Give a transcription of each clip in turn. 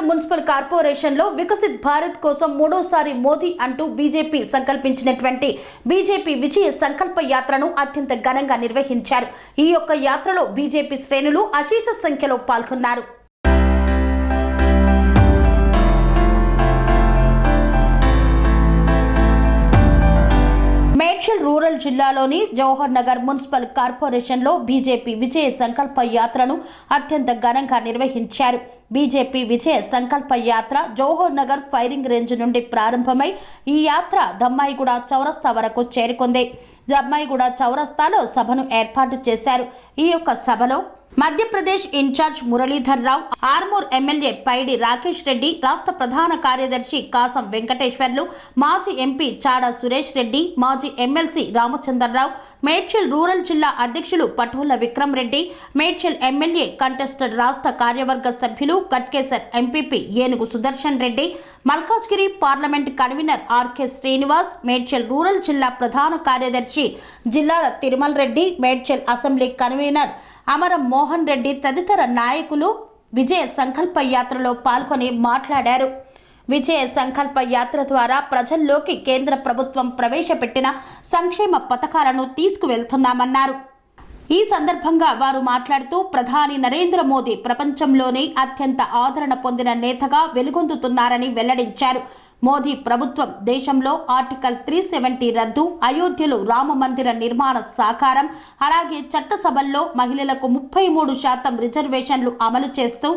Nagar municipal కార్పొరేషన్లో వికసిత్ భారత్ కోసం మూడోసారి మోదీ అంటూ బీజేపీ సంకల్పించినటువంటి బీజేపీ విజయ సంకల్ప యాత్రను అత్యంత ఘనంగా నిర్వహించారు. ఈ యొక్క యాత్రలో బీజేపీ శ్రేణులు అశేష సంఖ్యలో పాల్గొన్నారు. మేడ్చల్ జిల్లాలోని జవహర్ నగర్ మున్సిపల్ కార్పొరేషన్లో బీజేపీ విజయ సంకల్ప యాత్రను అత్యంత ఘనంగా నిర్వహించారు. బీజేపీ విజయ సంకల్ప యాత్ర జవహర్ నగర్ ఫైరింగ్ రేంజ్ నుండి ప్రారంభమై ఈ యాత్ర దమ్మాయిగూడ చౌరస్తా వరకు చేరుకుంది. దమ్మాయిగూడ చౌరస్తాలో సభను ఏర్పాటు చేశారు. ఈ యొక్క సభలో మధ్యప్రదేశ్ ఇన్ఛార్జ్ మురళీధర్ రావు ఆర్మూర్ ఎమ్మెల్యే పైడి రాకేష్ రెడ్డి రాష్ట్ర ప్రధాన కార్యదర్శి కాసం వెంకటేశ్వర్లు మాజీ ఎంపీ చాడా సురేష్ రెడ్డి మాజీ ఎమ్మెల్సీ రామచంద్రరావు మేడ్చల్ రూరల్ జిల్లా అధ్యక్షులు పటోల విక్రమ్ రెడ్డి మేడ్చల్ ఎమ్మెల్యే కంటెస్టెడ్ రాష్ట్ర కార్యవర్గ సభ్యులు Ghatkesar MPP Enugu Sudarshan Reddy Malkajgiri parliament convener RK Srinivas Medchal rural జిల్లా ప్రధాన కార్యదర్శి జిల్లాల తిరుమల్ రెడ్డి మేడ్చల్ అసెంబ్లీ కన్వీనర్ అమరం మోహన్ రెడ్డి తదితర నాయకులు విజయ సంకల్ప యాత్రలో పాల్గొని మాట్లాడారు. విజయ సంకల్ప యాత్ర ద్వారా ప్రజల్లోకి కేంద్ర ప్రభుత్వం ప్రవేశపెట్టిన సంక్షేమ పథకాలను తీసుకువెళ్తున్నామన్నారు. ఈ సందర్భంగా వారు మాట్లాడుతూ ప్రధాని నరేంద్ర మోదీ ప్రపంచంలోనే అత్యంత ఆదరణ పొందిన నేతగా వెలుగొందుతున్నారని వెల్లడించారు. మోదీ ప్రభుత్వం దేశంలో ఆర్టికల్ త్రీ సెవెంటీ రద్దు అయోధ్యలో రామ మందిర నిర్మాణ సాకారం అలాగే చట్టసభల్లో మహిళలకు ముప్పై మూడు శాతం రిజర్వేషన్లు అమలు చేస్తూ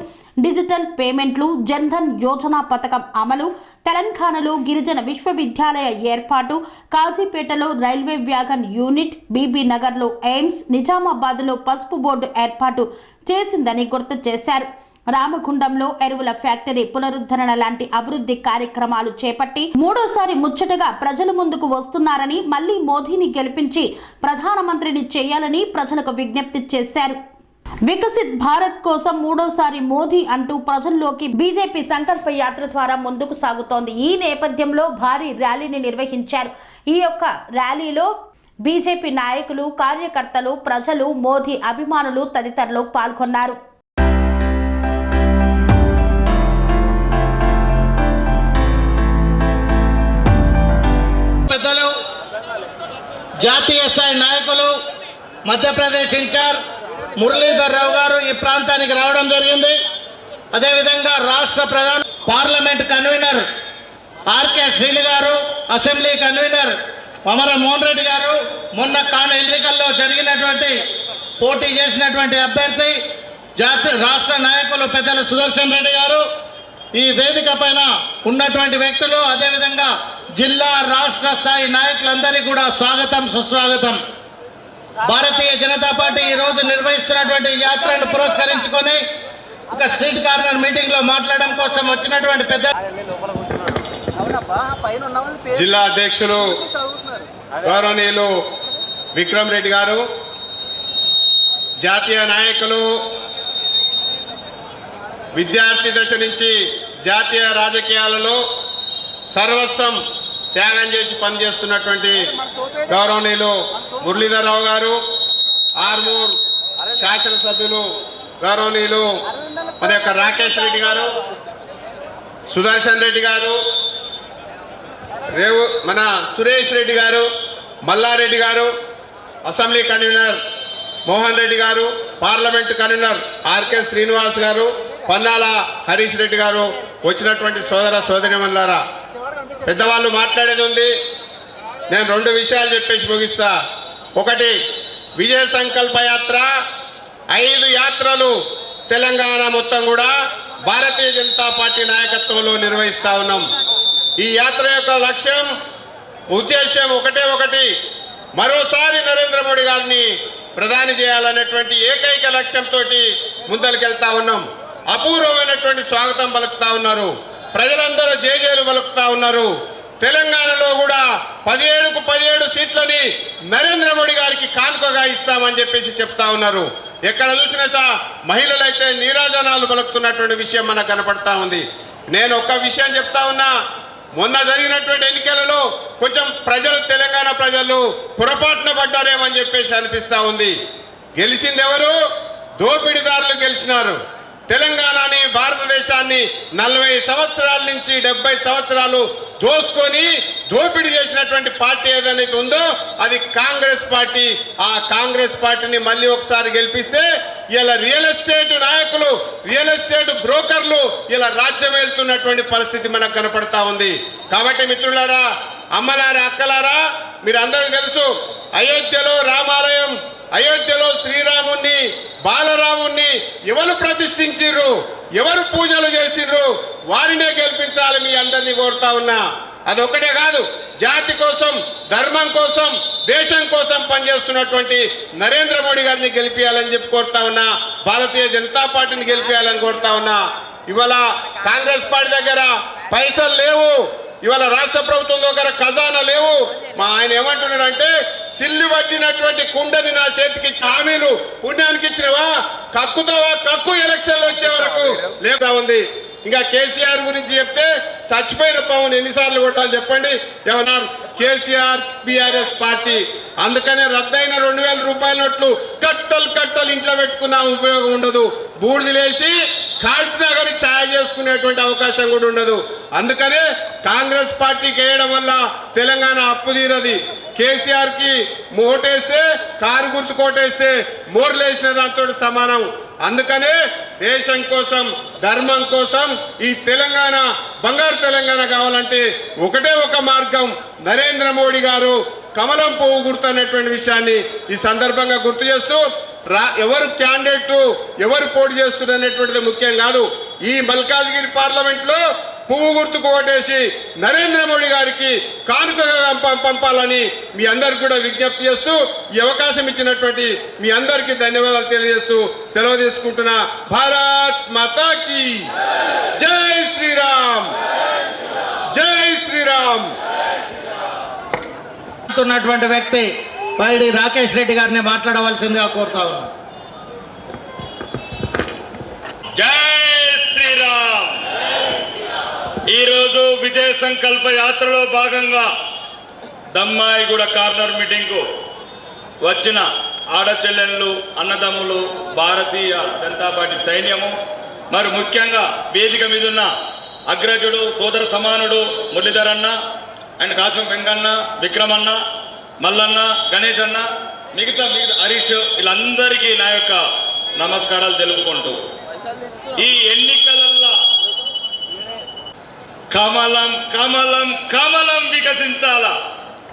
డిజిటల్ పేమెంట్లు జన్ధన్ యోజన పథకం అమలు తెలంగాణలో గిరిజన విశ్వవిద్యాలయ ఏర్పాటు కాజీపేటలో రైల్వే వ్యాగన్ యూనిట్ బీబీ నగర్లో ఎయిమ్స్ నిజామాబాద్లో పసుపు బోర్డు ఏర్పాటు చేసిందని గుర్తు చేశారు. రామగుండంలో ఎరువుల ఫ్యాక్టరీ పునరుద్ధరణ లాంటి అభివృద్ధి కార్యక్రమాలు చేపట్టి మూడోసారి ముచ్చటగా ప్రజల ముందుకు వస్తున్నారని మళ్ళీ మోదీని గెలిపించి ప్రధానమంత్రిని చేయాలని ప్రజలకు విజ్ఞప్తి చేశారు. వికసిత్ భారత్ కోసం మూడోసారి మోదీ అంటూ ప్రజల్లోకి బీజేపీ సంకల్ప యాత్ర ద్వారా ముందుకు సాగుతోంది. ఈ నేపథ్యంలో భారీ ర్యాలీని నిర్వహించారు. ఈ యొక్క ర్యాలీలో బీజేపీ నాయకులు కార్యకర్తలు ప్రజలు మోదీ అభిమానులు తదితరులు పాల్గొన్నారు. జాతీయ స్థాయి నాయకులు మధ్యప్రదేశ్ ఇన్ఛార్జ్ మురళీధర్ రావు గారు ఈ ప్రాంతానికి రావడం జరిగింది. అదేవిధంగా రాష్ట్ర ప్రధాన పార్లమెంట్ కన్వీనర్ ఆర్కే శ్రీని గారు అసెంబ్లీ కన్వీనర్ అమర మోహన్ రెడ్డి గారు మొన్న కాను ఎన్నికల్లో జరిగినటువంటి పోటీ చేసినటువంటి అభ్యర్థి జాతీయ రాష్ట్ర నాయకులు పెద్దలు సుదర్శన్ రెడ్డి గారు. ఈ వేదిక పైన ఉన్నటువంటి వ్యక్తులు అదేవిధంగా జిల్లా రాష్ట్ర స్థాయి నాయకులందరికీ కూడా స్వాగతం సుస్వాగతం. భారతీయ జనతా పార్టీ ఈ రోజు నిర్వహిస్తున్నటువంటి యాత్రను పురస్కరించుకొని ఒక స్ట్రీట్ కార్నర్ మీటింగ్లో మాట్లాడడం కోసం వచ్చినటువంటి పెద్ద జిల్లా అధ్యక్షులు గౌరవనీయులు విక్రమ్ రెడ్డి గారు జాతీయ నాయకులు విద్యార్థి దశ నుంచి జాతీయ రాజకీయాలలో సర్వస్వం త్యాగం చేసి పనిచేస్తున్నటువంటి గౌరవనీయులు మురళీధరరావు గారు ఆర్మూర్ శాసనసభ్యులు గౌరవనీయులు మన యొక్క రాకేష్ రెడ్డి గారు సుదర్శన్ రెడ్డి గారు రేవు మన సురేష్ రెడ్డి గారు మల్లారెడ్డి గారు అసెంబ్లీ కన్వీనర్ మోహన్ రెడ్డి గారు పార్లమెంట్ కన్వీనర్ ఆర్కే శ్రీనివాస్ గారు పన్నాల హరీష్ రెడ్డి గారు వచ్చినటువంటి సోదర సోదరిమల్లారా పెద్దవాళ్ళు మాట్లాడేది ఉంది. నేను రెండు విషయాలు చెప్పేసి ముగిస్తా. ఒకటి విజయ సంకల్ప యాత్ర ఐదు యాత్రలు తెలంగాణ మొత్తం కూడా భారతీయ జనతా పార్టీ నాయకత్వంలో నిర్వహిస్తా ఉన్నాం. ఈ యాత్ర యొక్క లక్ష్యం ఉద్దేశం ఒకటే ఒకటి మరోసారి నరేంద్ర మోడీ గారిని ప్రధాని చేయాలనేటువంటి ఏకైక లక్ష్యంతో ముందరికెళ్తా ఉన్నాం. అపూర్వమైనటువంటి స్వాగతం పలుకుతా ఉన్నారు. ప్రజలందరూ జేజేలు పలుకుతా ఉన్నారు. తెలంగాణలో కూడా పదిహేడుకు పదిహేడు సీట్లని నరేంద్ర మోడీ గారికి కానుకగా ఇస్తామని చెప్పేసి చెప్తా ఉన్నారు. ఎక్కడ చూసినా సా మహిళలైతే నీరాజనాలు పలుకుతున్నటువంటి విషయం మనకు కనపడతా ఉంది. నేను ఒక్క విషయం చెప్తా ఉన్నా మొన్న జరిగినటువంటి ఎన్నికలలో కొంచెం ప్రజలు తెలంగాణ ప్రజలు పొరపాటున పడ్డారేమని చెప్పేసి అనిపిస్తా ఉంది. గెలిచిందెవరు? దోపిడీదారులు గెలిచినారు. తెలంగాణని భారతదేశాన్ని నలభై సంవత్సరాల నుంచి డెబ్బై సంవత్సరాలు దోసుకొని దోపిడీ చేసినటువంటి పార్టీ ఏదైతే ఉందో అది కాంగ్రెస్ పార్టీ. ఆ కాంగ్రెస్ పార్టీని మళ్ళీ ఒకసారి గెలిపిస్తే ఇలా రియల్ ఎస్టేట్ నాయకులు రియల్ ఎస్టేట్ బ్రోకర్లు ఇలా రాజ్యం వెళ్తున్నటువంటి పరిస్థితి మనకు కనపడతా ఉంది. కాబట్టి మిత్రులారా అమ్మలారా అక్కలారా మీరు అందరూ తెలుసు అయోధ్యలో రామాలయం అయోధ్యలో శ్రీరాముణ్ణి బాలరాముణ్ణి ఎవరు ప్రతిష్ఠించిర్రు? ఎవరు పూజలు చేసిర్రు? వారినే గెలిపించాలి మీ అందరినీ కోరుతా ఉన్నా. అదొక్కటే కాదు జాతి కోసం ధర్మం కోసం దేశం కోసం పనిచేస్తున్నటువంటి నరేంద్ర మోడీ గారిని గెలిపించాలని చెప్పి కోరుతా ఉన్నా. భారతీయ జనతా పార్టీని గెలిపించాలని కోరుతా ఉన్నా. ఇవాళ కాంగ్రెస్ పార్టీ దగ్గర పైసలు లేవు. ఇవాళ రాష్ట్ర ప్రభుత్వం దగ్గర ఖజానా లేవు. మా ఆయన ఏమంటున్నాడంటే సిల్లు పట్టినటువంటి కుండని నా చేతికి చామీలు హామీలు పుణ్యానికి ఇచ్చినవా? కక్కుతావా? కక్కు ఎలక్షన్లు వచ్చే వరకు. లేదా ఉంది. ఇంకా కేసీఆర్ గురించి చెప్తే చచ్చిపోయిన పవన్ ఎన్నిసార్లు కొట్టాలి చెప్పండి. ఏమన్నా కేసీఆర్ బీఆర్ఎస్ పార్టీ. అందుకనే రద్దయిన రెండు వేల రూపాయల నోట్లు కట్టలు కట్టలు ఇంట్లో పెట్టుకున్న ఉపయోగం ఉండదు. బూడిదలేసి కాల్చినా కానీ ఛాయ చేసుకునేటువంటి అవకాశం కూడా ఉండదు. అందుకనే కాంగ్రెస్ పార్టీకి వేయడం వల్ల తెలంగాణ అప్పు తీరది. కేసీఆర్కి ఓటేస్తే కారు గుర్తు కోటేస్తే మోర్లేసిన దాంతో సమానం. అందుకనే దేశం కోసం ధర్మం కోసం ఈ తెలంగాణ బంగారు తెలంగాణ కావాలంటే ఒకటే ఒక మార్గం. నరేంద్ర మోడీ గారు కమలం పువ్వు గుర్తు అనేటువంటి విషయాన్ని ఈ సందర్భంగా గుర్తు చేస్తూ రా ఎవరు క్యాండిడేట్ ఎవరు పోటీ చేస్తున్నారు అనేటువంటిది ముఖ్యం కాదు. ఈ మల్కాజ్గిరి పార్లమెంట్లో పువ్వు గుర్తుకు ఓటేసి నరేంద్ర మోడీ గారికి కానుకగా పంపాలని మీ అందరికి కూడా విజ్ఞప్తి చేస్తూ ఈ అవకాశం ఇచ్చినటువంటి మీ అందరికీ ధన్యవాదాలు తెలియజేస్తూ సెలవు తీసుకుంటున్నా. భారత్ మాతాకి జై శ్రీరామ్! జై శ్రీరామ్! ఉన్నటువంటి వ్యక్తి పైడి రాకేష్ రెడ్డి గారిని మాట్లాడవలసిందిగా కోరుతా ఉన్నాను జై శ్రీరామ్. ఈరోజు విజయ సంకల్ప యాత్రలో భాగంగా దమ్మాయిగూడ కార్నర్ మీటింగ్కు వచ్చిన ఆడచెల్లెళ్ళు అన్నదమ్ములు భారతీయ జనతా పార్టీ సైన్యము మరి ముఖ్యంగా వేదిక మీద ఉన్న అగ్రజుడు సోదర సమానుడు మురళీధరన్న అండ్ కాశం వెంకన్న విక్రమన్న మల్లన్న గణేష్ అన్న మిగతా మిగతా హరీష్ వీళ్ళందరికీ నా యొక్క నమస్కారాలు తెలుపుకుంటూ. ఈ ఎన్నికలల్లో కమలం కమలం కమలం వికసించాల?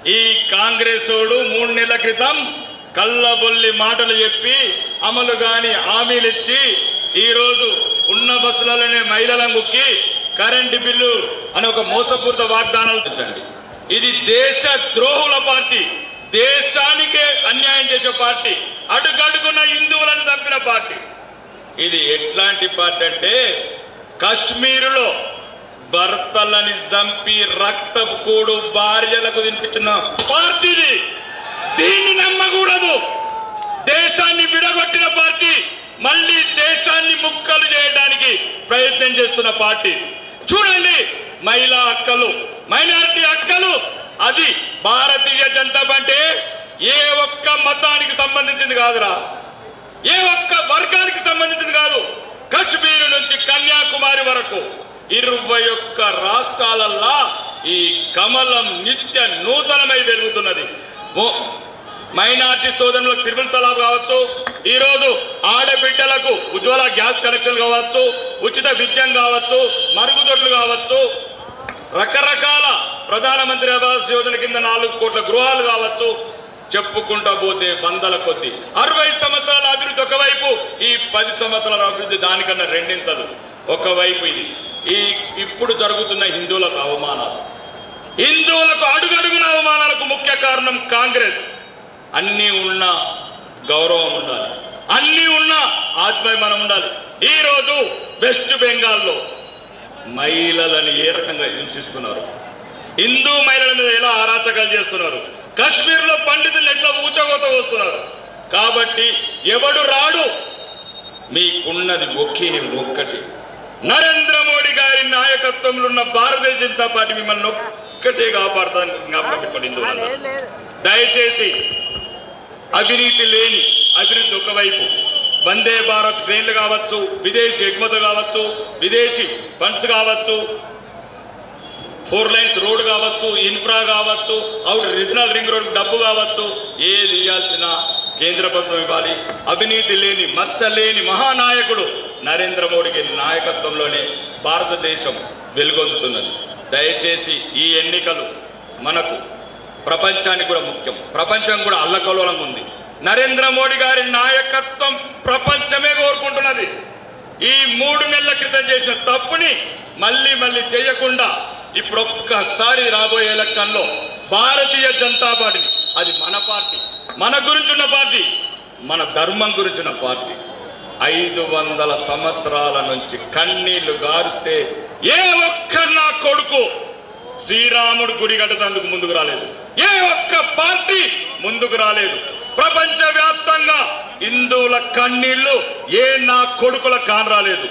ఈ కాంగ్రెస్ వాడు మూడు నెలల క్రితం కళ్ళబొల్లి మాటలు చెప్పి అమలు కాని హామీలు ఇచ్చి ఈరోజు ఉన్న బస్సులలోనే మహిళలను ముక్కి కరెంటు బిల్లు అని ఒక మోసపూరిత వాగ్దానాలు తెచ్చండి ఇది దేశ ద్రోహుల పార్టీ. దేశానికే అన్యాయం చేసే పార్టీ. అడుగడుగున హిందువులను చంపిన పార్టీ. ఇది ఎట్లాంటి పార్టీ అంటే కాశ్మీరులో భర్తలని చంపి రక్తపు కూడు భార్యలకు తినిపించిన పార్టీది. దీన్ని నమ్మకూడదు. దేశాన్ని విడగొట్టిన పార్టీ మళ్ళీ దేశాన్ని ముక్కలు చేయడానికి ప్రయత్నం చేస్తున్న పార్టీ. చూడండి మహిళా హక్కులు మైనారిటీ హక్కులు. అది భారతీయ జనతా పార్టీ ఏ ఒక్క మతానికి సంబంధించింది కాదురా. ఏ ఒక్క వర్గానికి సంబంధించింది కాదు. కశ్మీర్ నుంచి కన్యాకుమారి వరకు ఇరవై ఒక్క రాష్ట్రాలల్లా ఈ కమలం నిత్య నూతనమై వెలుగుతున్నది. మైనార్టీ సోదరులకు తిరుమల తలాబ్ కావచ్చు ఈరోజు ఆడబిడ్డలకు ఉజ్వల గ్యాస్ కనెక్షన్ కావచ్చు ఉచిత విద్యం కావచ్చు మరుగుదొడ్లు కావచ్చు రకరకాల ప్రధానమంత్రి ఆవాస్ యోజన కింద నాలుగు కోట్ల గృహాలు కావచ్చు. చెప్పుకుంటా పోతే వందల కొద్ది. అరవై సంవత్సరాల అభివృద్ధి ఒకవైపు ఈ పది సంవత్సరాల అభివృద్ధి దానికన్నా రెండింతలు ఒకవైపు ఇది. ఈ ఇప్పుడు జరుగుతున్న హిందువులకు అవమానాలు. హిందువులకు అడుగడుగున అవమానాలకు ముఖ్య కారణం కాంగ్రెస్. అన్నీ ఉన్న గౌరవం ఉండాలి. అన్నీ ఉన్న ఆత్మాభిమానం ఉండాలి. ఈరోజు వెస్ట్ బెంగాల్లో మహిళలను ఏ రకంగా హింసిస్తున్నారు? హిందూ మహిళల మీద ఎలా అరాచకాలు చేస్తున్నారు? కాశ్మీర్లో పండితులు ఎట్లా ఊచకోత వస్తున్నారు కాబట్టి ఎవడు రాడు? మీకున్నది ఒకే ఒక్కటి. నరేంద్ర మోడీ గారి నాయకత్వంలో ఉన్న భారతీయ జనతా పార్టీ మిమ్మల్ని ఒక్కటే కాపాడుతాను దయచేసి అవినీతి లేని అభివృద్ధి ఒకవైపు వందే భారత్ ట్రైన్లు కావచ్చు విదేశీ ఎగుమతులు కావచ్చు విదేశీ ఫండ్స్ కావచ్చు ఫోర్ లైన్స్ రోడ్ కావచ్చు ఇన్ఫ్రా కావచ్చు అవుట్ రీజనల్ రింగ్ రోడ్ డబ్బు కావచ్చు ఏది ఇవ్వాల్సిన కేంద్ర ప్రభుత్వం ఇవ్వాలి. అవినీతి లేని మచ్చ లేని మహానాయకుడు నరేంద్ర మోడీకి నాయకత్వంలోనే భారతదేశం వెలుగొందుతున్నది. దయచేసి ఈ ఎన్నికలు మనకు ప్రపంచానికి కూడా ముఖ్యం. ప్రపంచం కూడా అల్లకలోలంగా ఉంది. నరేంద్ర మోడీ గారి నాయకత్వం మూడు నెలల క్రితం చేసిన తప్పుని మళ్ళీ మళ్ళీ చేయకుండా ఇప్పుడు ఒక్కసారి రాబోయే ఎలక్షన్లో భారతీయ జనతా పార్టీ అది మన పార్టీ మన గురించి ఉన్న పార్టీ మన ధర్మం గురించిన పార్టీ. ఐదు వందల సంవత్సరాల నుంచి కన్నీళ్ళు గారిస్తే ఏ ఒక్క నా కొడుకు శ్రీరాముడు గుడి కట్టడానికి ముందుకు రాలేదు. ఏ ఒక్క పార్టీ ముందుకు రాలేదు. ప్రపంచ వ్యాప్తంగా హిందువుల కన్నీళ్ళు ఏ నా కొడుకుల కానరాలేదు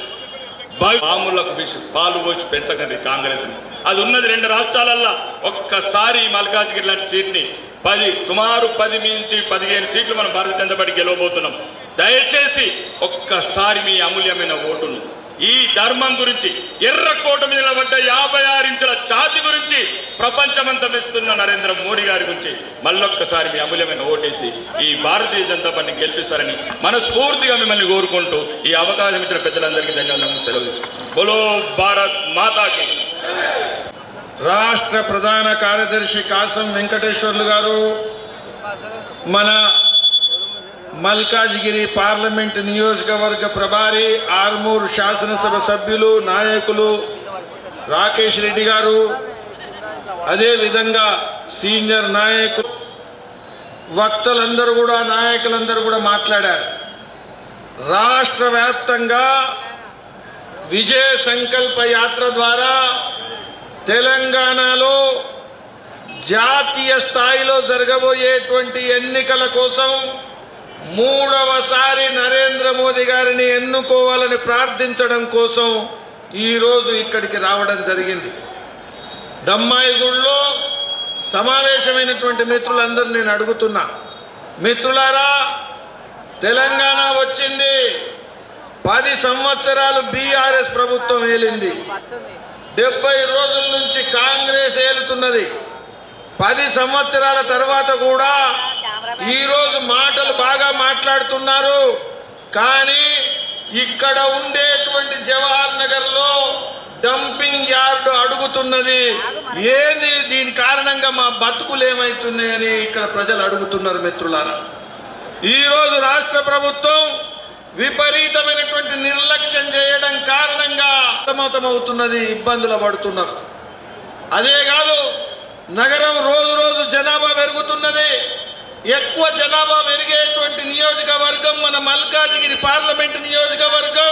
పాములకు పాలు పోసి పెంచకండి కాంగ్రెస్ అది ఉన్నది రెండు రాష్ట్రాలల్లో. ఒక్కసారి మల్కాజ్గిరి లాంటి సీట్ని పది సుమారు పది నుంచి పదిహేను సీట్లు మనం భారతీయ జనతా పార్టీ గెలవబోతున్నాం. దయచేసి ఒక్కసారి మీ అమూల్యమైన ఓటును ఈ ధర్మం గురించి ఎర్రకోట మీద నిలబడ్డ యాభై ఆరు ఇంచుల ఛాతి గురించి ప్రపంచమంతా మెస్తున్న నరేంద్ర మోడీ గారి గురించి మళ్ళొక్కసారి మీ అమూల్యమైన ఓటేసి ఈ భారతీయ జనతా పార్టీని గెలిపిస్తారని మనస్ఫూర్తిగా మిమ్మల్ని కోరుకుంటూ ఈ అవకాశం ఇచ్చిన పెద్దలందరికీ ధన్యవాదాలు. సెలవు తీసుకుంటాం బోలో భారత్ మాతాకి. రాష్ట్ర ప్రధాన కార్యదర్శి కాసం వెంకటేశ్వర్లు గారు మన మల్కాజ్గిరి పార్లమెంట్ నియోజకవర్గ ప్రభారి ఆర్మూర్ శాసనసభ సభ్యులు నాయకులు రాకేష్ రెడ్డి గారు అదేవిధంగా సీనియర్ నాయకులు వక్తలందరూ కూడా నాయకులందరూ కూడా మాట్లాడారు. రాష్ట్ర వ్యాప్తంగా విజయ సంకల్ప యాత్ర ద్వారా తెలంగాణలో జాతీయ స్థాయిలో జరగబోయేటువంటి ఎన్నికల కోసం మూడవసారి నరేంద్ర మోదీ గారిని ఎన్నుకోవాలని ప్రార్థించడం కోసం ఈరోజు ఇక్కడికి రావడం జరిగింది. దమ్మాయిగూడలో సమావేశమైనటువంటి మిత్రులందరూ నేను అడుగుతున్నా. మిత్రులారా తెలంగాణ వచ్చింది. పది సంవత్సరాలు బీఆర్ఎస్ ప్రభుత్వం ఏలింది. డెబ్బై రోజుల నుంచి కాంగ్రెస్ ఏలుతున్నది. పది సంవత్సరాల తర్వాత కూడా ఈరోజు మాటలు బాగా మాట్లాడుతున్నారు. కానీ ఇక్కడ ఉండేటువంటి జవహర్ నగర్లో డంపింగ్ యార్డ్ అడుగుతున్నది. ఏంది దీని కారణంగా మా బతుకులు ఏమవుతున్నాయని ఇక్కడ ప్రజలు అడుగుతున్నారు మిత్రులారా. ఈరోజు రాష్ట్ర ప్రభుత్వం విపరీతమైనటువంటి నిర్లక్ష్యం చేయడం కారణంగా సతమతమవుతున్నది ఇబ్బందులు పడుతున్నారు. అదే కాదు నగరం రోజు రోజు జనాభా పెరుగుతున్నది. ఎక్కువ జనాభా పెరిగేటువంటి నియోజకవర్గం మన మల్కాజిగిరి పార్లమెంట్ నియోజకవర్గం.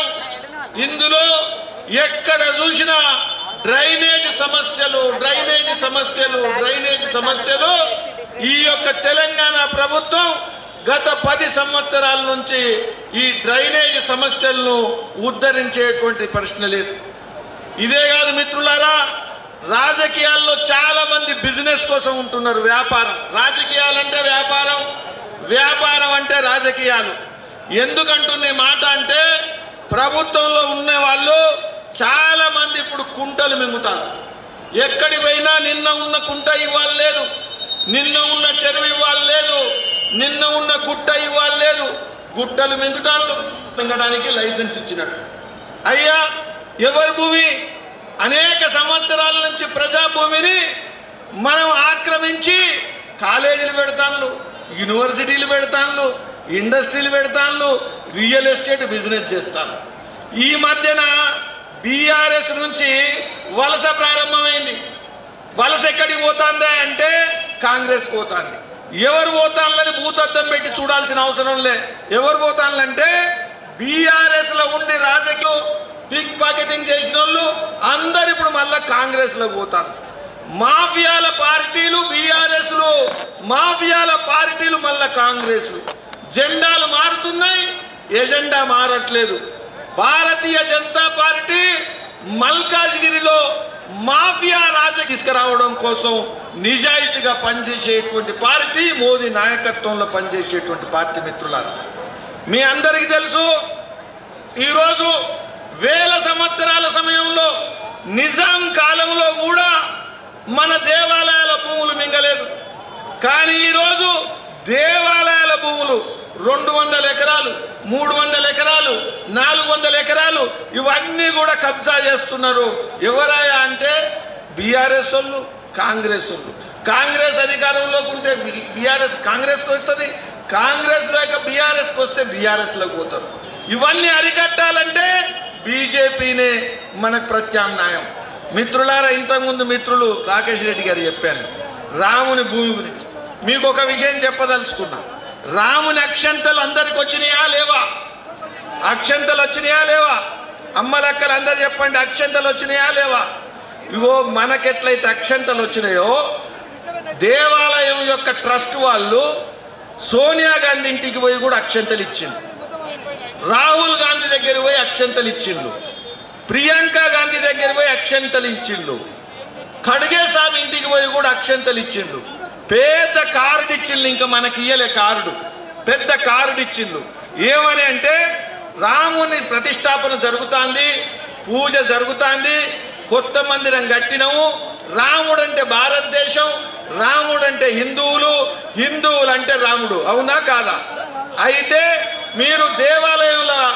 ఇందులో ఎక్కడ చూసినా డ్రైనేజ్ సమస్యలు డ్రైనేజ్ సమస్యలు డ్రైనేజ్ సమస్యలు ఈ యొక్క తెలంగాణ ప్రభుత్వం గత పది సంవత్సరాల నుంచి ఈ డ్రైనేజ్ సమస్యలను ఉద్ధరించేటువంటి ప్రశ్న లేదు. ఇదే కాదు మిత్రులారా రాజకీయాల్లో చాలా మంది బిజినెస్ కోసం ఉంటున్నారు వ్యాపారం. రాజకీయాలంటే వ్యాపారం. వ్యాపారం అంటే రాజకీయాలు. ఎందుకంటున్న మాట అంటే ప్రభుత్వంలో ఉన్న వాళ్ళు చాలా మంది ఇప్పుడు కుంటలు మింగుతారు. ఎక్కడి పోయినా నిన్న ఉన్న కుంట ఇవ్వాలి లేదు. నిన్న ఉన్న చెరువు ఇవ్వాలి లేదు. నిన్న ఉన్న గుట్ట ఇవ్వాలి లేదు. గుట్టలు మింగుతారు. మింగడానికి లైసెన్స్ ఇచ్చినట్టు. అయ్యా ఎవరి భూమి? అనేక సంవత్సరాల నుంచి ప్రజాభూమిని మనం ఆక్రమించి కాలేజీలు పెడతాను యూనివర్సిటీలు పెడతాను ఇండస్ట్రీలు పెడతాను రియల్ ఎస్టేట్ బిజినెస్ చేస్తాను. ఈ మధ్యన బీఆర్ఎస్ నుంచి వలస ప్రారంభమైంది. వలస ఎక్కడికి పోతుందా అంటే కాంగ్రెస్ పోతాంది. ఎవరు పోతానని భూతద్దం పెట్టి చూడాల్సిన అవసరం లే. ఎవరు పోతాన్లంటే బీఆర్ఎస్లో ఉండే ఉండి రాజకీయం పిక్ పాకెటింగ్ చేసిన వాళ్ళు అందరు ఇప్పుడు మళ్ళా కాంగ్రెస్లో పోతారు. మాఫియాల పార్టీలు బీఆర్ఎస్లు మాఫియాల పార్టీలు మళ్ళా కాంగ్రెస్ జెండాలు మారుతున్నాయి ఎజెండా మారట్లేదు. భారతీయ జనతా పార్టీ మల్కాజ్గిరిలో మాఫియా రాజ తీసుకురావడం కోసం నిజాయితీగా పనిచేసేటువంటి పార్టీ మోదీ నాయకత్వంలో పనిచేసేటువంటి పార్టీ మిత్రులారు. మీ అందరికీ తెలుసు ఈరోజు వేల సంవత్సరాల సమయంలో నిజాం కాలంలో కూడా మన దేవాలయాల భూములు మింగలేదు. కానీ ఈరోజు దేవాలయాల భూములు రెండు వందల ఎకరాలు మూడు వందల ఎకరాలు నాలుగు వందల ఎకరాలు ఇవన్నీ కూడా కబ్జా చేస్తున్నారు. ఎవరాయా అంటే బీఆర్ఎస్ వాళ్ళు కాంగ్రెస్ వాళ్ళు. కాంగ్రెస్ అధికారంలోకి ఉంటే బీఆర్ఎస్ కాంగ్రెస్కి వస్తుంది. కాంగ్రెస్ లేక బీఆర్ఎస్కి వస్తే బీఆర్ఎస్లోకి పోతారు. ఇవన్నీ అరికట్టాలంటే బీజేపీనే మనకు ప్రత్యామ్నాయం. మిత్రులారా ఇంతకుముందు మిత్రులు రాకేష్ రెడ్డి గారు చెప్పాను రాముని భూమి గురించి. మీకు ఒక విషయం చెప్పదలుచుకున్నా. రాముని అక్షంతలు అందరికి వచ్చినాయా లేవా? అక్షంతలు వచ్చినాయా లేవా? అమ్మలక్కలు అందరు చెప్పండి అక్షంతలు వచ్చినాయా లేవా? ఇగో మనకెట్లయితే అక్షంతలు వచ్చినాయో దేవాలయం యొక్క ట్రస్ట్ వాళ్ళు సోనియా గాంధీ ఇంటికి పోయి కూడా అక్షంతలు ఇచ్చింది రాహుల్ గాంధీ దగ్గర పోయి అక్షంతలు ఇచ్చిండు ప్రియాంక గాంధీ దగ్గర పోయి అక్షంతలు ఇచ్చిండు ఖడ్గే సాబ్ ఇంటికి పోయి కూడా అక్షంతలు ఇచ్చిండు పెద్ద కార్డు ఇచ్చిండు ఇంకా మనకి ఇయ్యలే కార్డు. పెద్ద కార్డు ఇచ్చిండు ఏమని అంటే రాముని ప్రతిష్టాపన జరుగుతుంది పూజ జరుగుతుంది కొత్త మందిరం కట్టినము. రాముడు అంటే భారతదేశం రాముడు అంటే హిందువులు హిందువులు అంటే రాముడు. అవునా కాదా? అయితే మీరు దేవాలయంలో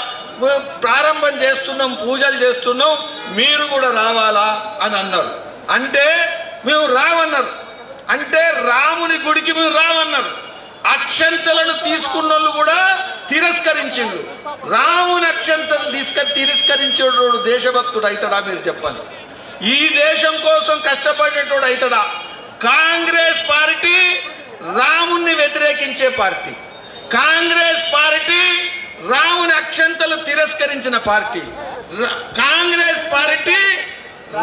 ప్రారంభం చేస్తున్నాం పూజలు చేస్తున్నాం మీరు కూడా రావాలా అని అన్నారు. అంటే మేము రామన్నారు. అంటే రాముని గుడికి మేము రామన్నారు. అక్షంతలను తీసుకున్న కూడా తిరస్కరించిండు రాముని అక్షంతలు తీసుక తిరస్కరించేటోడు దేశభక్తుడు అవుతాడా మీరు చెప్పండి. ఈ దేశం కోసం కష్టపడేటోడు అవుతాడా కాంగ్రెస్ పార్టీ రాముణ్ణి వ్యతిరేకించే పార్టీ. కాంగ్రెస్ పార్టీ రావుని అక్షంతలు తిరస్కరించిన పార్టీ. కాంగ్రెస్ పార్టీ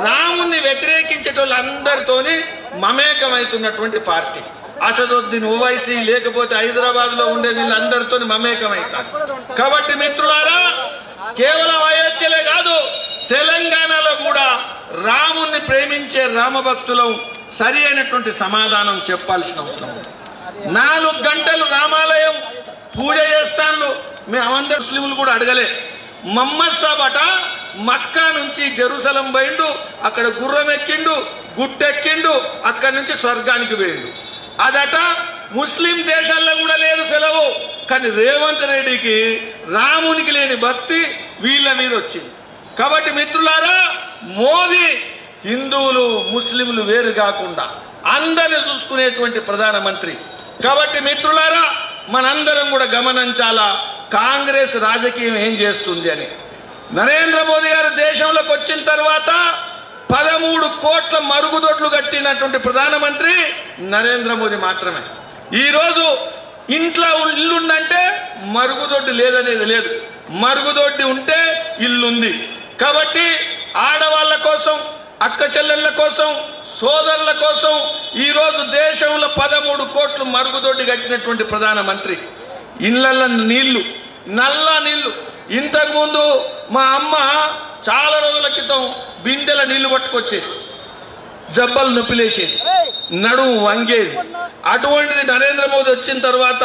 రాముణ్ణి వ్యతిరేకించేటోళ్ళందరితోని మమేకమవుతున్నటువంటి పార్టీ. అసదుద్దీన్ ఓవైసీ లేకపోతే హైదరాబాద్లో ఉండే వీళ్ళందరితో మమేకమవుతారు కాబట్టి మిత్రులారా కేవలం అయోధ్యలే కాదు తెలంగాణలో కూడా రాముణ్ణి ప్రేమించే రామభక్తులం సరి అయినటువంటి సమాధానం చెప్పాల్సిన అవసరం నాలుగు గంటలు రామాలయం పూజ చేస్తాను మేమందరు ముస్లింలు కూడా అడగలే. మమ్మద్ సాబట మక్కా నుంచి జెరూసలం పోయిండు అక్కడ గుర్రం ఎక్కిండు గుట్టెక్కిండు అక్కడి నుంచి స్వర్గానికి పోయిండు. అదట ముస్లిం దేశాల్లో కూడా లేదు సెలవు. కానీ రేవంత్ రెడ్డికి రామునికి లేని భక్తి వీళ్ళ మీద వచ్చింది. కాబట్టి మిత్రులారా మోదీ హిందువులు ముస్లింలు వేరు కాకుండా అందరిని చూసుకునేటువంటి ప్రధానమంత్రి. కాబట్టి మిత్రులారా మనందరం కూడా గమనించాలా కాంగ్రెస్ రాజకీయం ఏం చేస్తుంది అని. నరేంద్ర మోదీ గారు దేశంలోకి వచ్చిన తర్వాత పదమూడు కోట్ల మరుగుదొడ్లు కట్టినటువంటి ప్రధానమంత్రి నరేంద్ర మోదీ మాత్రమే. ఈరోజు ఇంట్లో ఇల్లుందంటే మరుగుదొడ్డి లేదనేది లేదు. మరుగుదొడ్డి ఉంటే ఇల్లుంది. కాబట్టి ఆడవాళ్ళ కోసం అక్క చెల్లెళ్ళ కోసం సోదరుల కోసం ఈరోజు దేశంలో పదమూడు కోట్లు మరుగుదొడ్డి కట్టినటువంటి ప్రధానమంత్రి. ఇళ్ళల్లో నీళ్ళు నల్ల నీళ్ళు. ఇంతకుముందు మా అమ్మ చాలా రోజుల క్రితం బిందెల నీళ్ళు పట్టుకొచ్చేది. జబ్బలు నొప్పిలేసేది. నడుము వంగేది. అటువంటిది నరేంద్ర మోదీ వచ్చిన తర్వాత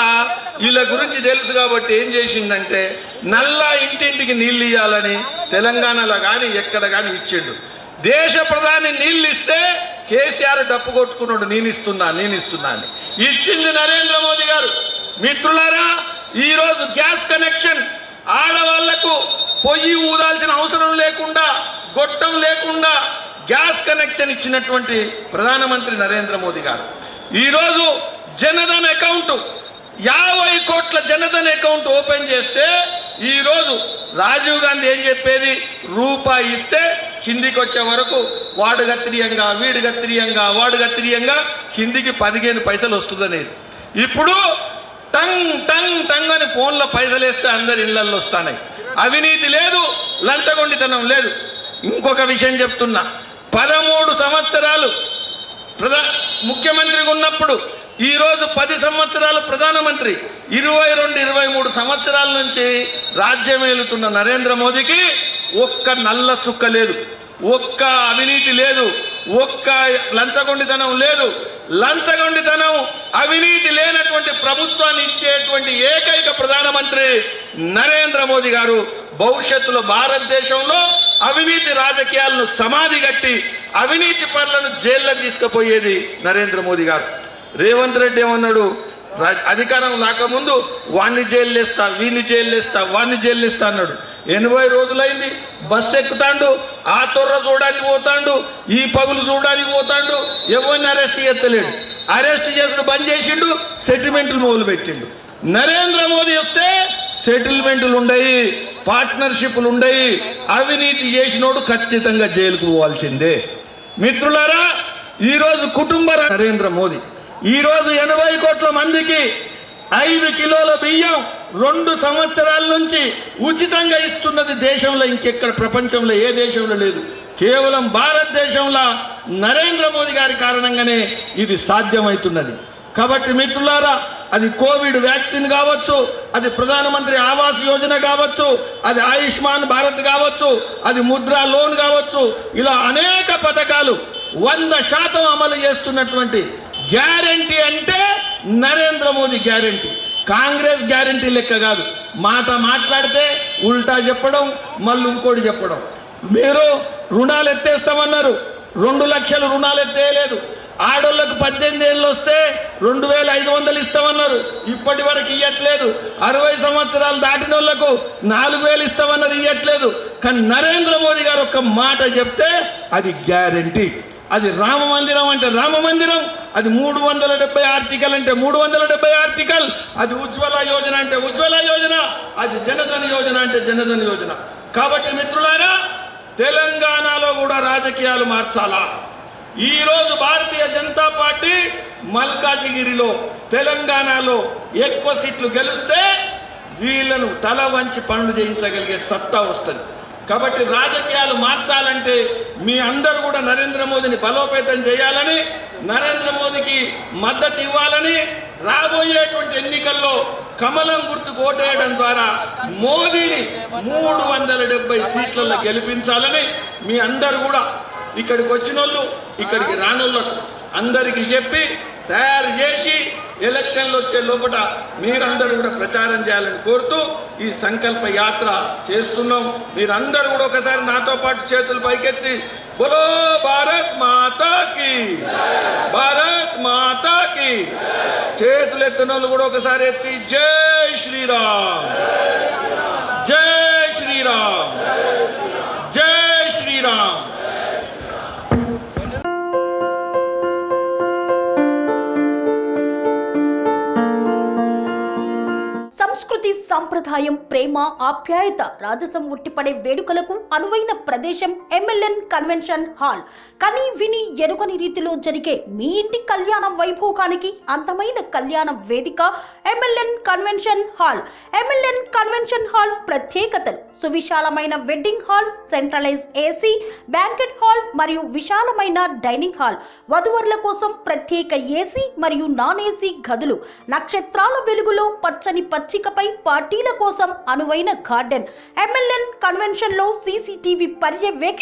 వీళ్ళ గురించి తెలుసు కాబట్టి ఏం చేసిండంటే నల్లా ఇంటింటికి నీళ్ళు ఇవ్వాలని తెలంగాణలో కానీ ఎక్కడ కానీ ఇచ్చిండు. దేశ ప్రధాని నీళ్ళు ఇస్తే కేసీఆర్ డప్పు కొట్టుకున్నాడు నేను ఇస్తున్నా నేను ఇస్తున్నా అని. ఇచ్చింది నరేంద్ర మోదీ గారు. మిత్రులారా ఈరోజు గ్యాస్ కనెక్షన్ ఆడవాళ్ళకు పొయ్యి ఊదాల్సిన అవసరం లేకుండా గొట్టం లేకుండా గ్యాస్ కనెక్షన్ ఇచ్చినటువంటి ప్రధానమంత్రి నరేంద్ర మోదీ గారు. ఈరోజు జనధన్ అకౌంట్ యాభై కోట్ల జనధన్ అకౌంట్ ఓపెన్ చేస్తే ఈరోజు రాజీవ్ గాంధీ ఏం చెప్పేది? రూపాయి ఇస్తే హిందీకి వచ్చే వరకు వాడు గత్రియంగా వీడు గత్రియంగా వాడు గత్రియంగా హిందీకి పదిహేను పైసలు వస్తుందనేది. ఇప్పుడు టంగ్ టంగ్ టంగ్ అని ఫోన్లో పైసలు వేస్తే అందరి ఇళ్ళలో వస్తాయి అవినీతి లేదు లంచగొండితనం లేదు. ఇంకొక విషయం చెప్తున్నా. పదమూడు సంవత్సరాలు ప్రధా ముఖ్యమంత్రిగా ఉన్నప్పుడు ఈరోజు పది సంవత్సరాలు ప్రధానమంత్రి ఇరవై రెండు ఇరవై మూడు సంవత్సరాల నుంచి రాజ్యం ఏలుతున్న నరేంద్ర మోదీకి ఒక్క నల్ల సుక్క లేదు. ఒక్క అవినీతి లేదు. ఒక్క లంచగొండితనం లేదు. లంచగొండితనం అవినీతి లేనటువంటి ప్రభుత్వాన్ని ఇచ్చేటువంటి ఏకైక ప్రధానమంత్రి నరేంద్ర మోదీ గారు. భవిష్యత్తులో భారతదేశంలో అవినీతి రాజకీయాలను సమాధి కట్టి అవినీతి పనులను జైళ్ళకు తీసుకుపోయేది నరేంద్ర మోదీ గారు. రేవంత్ రెడ్డి ఏమన్నాడు? అధికారం రాకముందు వాణ్ణి జైల్లేస్తా వేస్తా జైల్లేస్తా వేస్తా వాణ్ణి జైల్లేస్తా అన్నాడు. ఎనభై రోజులైంది బస్సు ఎక్కుతాండు ఆ తొర్ర చూడడానికి పోతాండు ఈ పగులు చూడడానికి పోతాండు ఎవరిని అరెస్ట్ చేస్తలేడు. అరెస్ట్ చేసుడు బంద్ చేసిండు సెటిల్మెంట్లు మొదలు పెట్టిండు నరేంద్ర మోదీ వస్తే సెటిల్మెంట్లు ఉండయి పార్ట్నర్షిప్లు ఉండయి అవినీతి చేసినోడు ఖచ్చితంగా జైలుకు పోవాల్సిందే. మిత్రులారా ఈరోజు కుటుంబ నరేంద్ర మోదీ ఈరోజు ఎనభై కోట్ల మందికి ఐదు కిలోల బియ్యం రెండు సంవత్సరాల నుంచి ఉచితంగా ఇస్తున్నది దేశంలో ఇంకెక్కడ ప్రపంచంలో ఏ దేశంలో లేదు. కేవలం భారతదేశంలో నరేంద్ర మోదీ గారి కారణంగానే ఇది సాధ్యమవుతున్నది. కాబట్టి మిత్రులారా అది కోవిడ్ వ్యాక్సిన్ కావచ్చు అది ప్రధానమంత్రి ఆవాస్ యోజన కావచ్చు అది ఆయుష్మాన్ భారత్ కావచ్చు అది ముద్రా లోన్ కావచ్చు ఇలా అనేక పథకాలు వంద శాతం అమలు చేస్తున్నటువంటి గ్యారంటీ అంటే నరేంద్ర మోదీ గ్యారంటీ. కాంగ్రెస్ గ్యారంటీ లెక్క కాదు. మాట మాట్లాడితే ఉల్టా చెప్పడం మళ్ళీ ఇంకోటి చెప్పడం. మీరు రుణాలు ఎత్తేస్తామన్నారు. రెండు లక్షలు రుణాలు ఎత్తేయలేదు. ఆడోళ్ళకు పద్దెనిమిది ఏళ్ళు వస్తే రెండు వేల ఐదు వందలు ఇస్తామన్నారు. ఇప్పటి వరకు ఇవ్వట్లేదు అరవై సంవత్సరాలు దాటిన వాళ్ళకు నాలుగు వేలు ఇస్తామన్నారు ఇవ్వట్లేదు కానీ నరేంద్ర మోదీ గారు ఒక మాట చెప్తే అది గ్యారంటీ. అది రామ మందిరం అంటే రామ మందిరం. అది మూడు వందల డెబ్బై ఆర్టికల్ అంటే మూడు వందల డెబ్బై ఆర్టికల్. అది ఉజ్వల యోజన అంటే ఉజ్వల యోజన అది జనధన యోజన అంటే జనధన యోజన. కాబట్టి మిత్రులారా తెలంగాణలో కూడా రాజకీయాలు మార్చాలా? ఈరోజు భారతీయ జనతా పార్టీ మల్కాజిగిరిలో తెలంగాణలో ఎక్కువ సీట్లు గెలిస్తే వీళ్ళను తల వంచి పనులు చేయించగలిగే సత్తా వస్తుంది. కాబట్టి రాజకీయాలు మార్చాలంటే మీ అందరూ కూడా నరేంద్ర మోదీని బలోపేతం చేయాలని నరేంద్ర మోదీకి మద్దతు ఇవ్వాలని రాబోయేటువంటి ఎన్నికల్లో కమలం గుర్తుకు ఓటేయడం ద్వారా మోదీని మూడు వందల డెబ్బై సీట్లలో గెలిపించాలని మీ అందరు కూడా ఇక్కడికి వచ్చిన వాళ్ళు ఇక్కడికి రానోళ్ళకు అందరికీ చెప్పి తయారు చేసి ఎలక్షన్లు వచ్చే లోపల మీరందరూ కూడా ప్రచారం చేయాలని కోరుతూ ఈ సంకల్ప యాత్ర చేస్తున్నాం. మీరందరూ కూడా ఒకసారి నాతో పాటు చేతులు పైకెత్తి బోలో భారత్ మాతాకి భారత్ మాతాకి చేతులు ఎత్తిన వాళ్ళు కూడా ఒకసారి ఎత్తి జై శ్రీరామ్. సహాయం ప్రేమ ఆప్యాయత రాజసం ఉట్టిపడే వేడుకలకు అనువైన ప్రదేశం ఎంఎల్ఎన్ కన్వెన్షన్ హాల్ కని విని ఎరుగని రీతిలో జరిగే మీ ఇంటి కళ్యాణం వైభోగానికి అందమైన కళ్యాణ వేదిక MLN convention hall MLN convention hall ప్రత్యేకతలు సువిశాలమైన wedding halls centralise AC banquet hall మరియు విశాలమైన డైనింగ్ హాల్ వధువరుల కోసం ప్రత్యేక ఏసీ మరియు నాన్ ఏసీ గదులు. నక్షత్రాల వెలుగులో పచ్చని పచ్చికపై పార్టీల కోసం అనువైన గార్డెన్. ఎంఎల్ఎన్ కన్వెన్షన్లో సీసీటీవీ పర్యవేక్షణ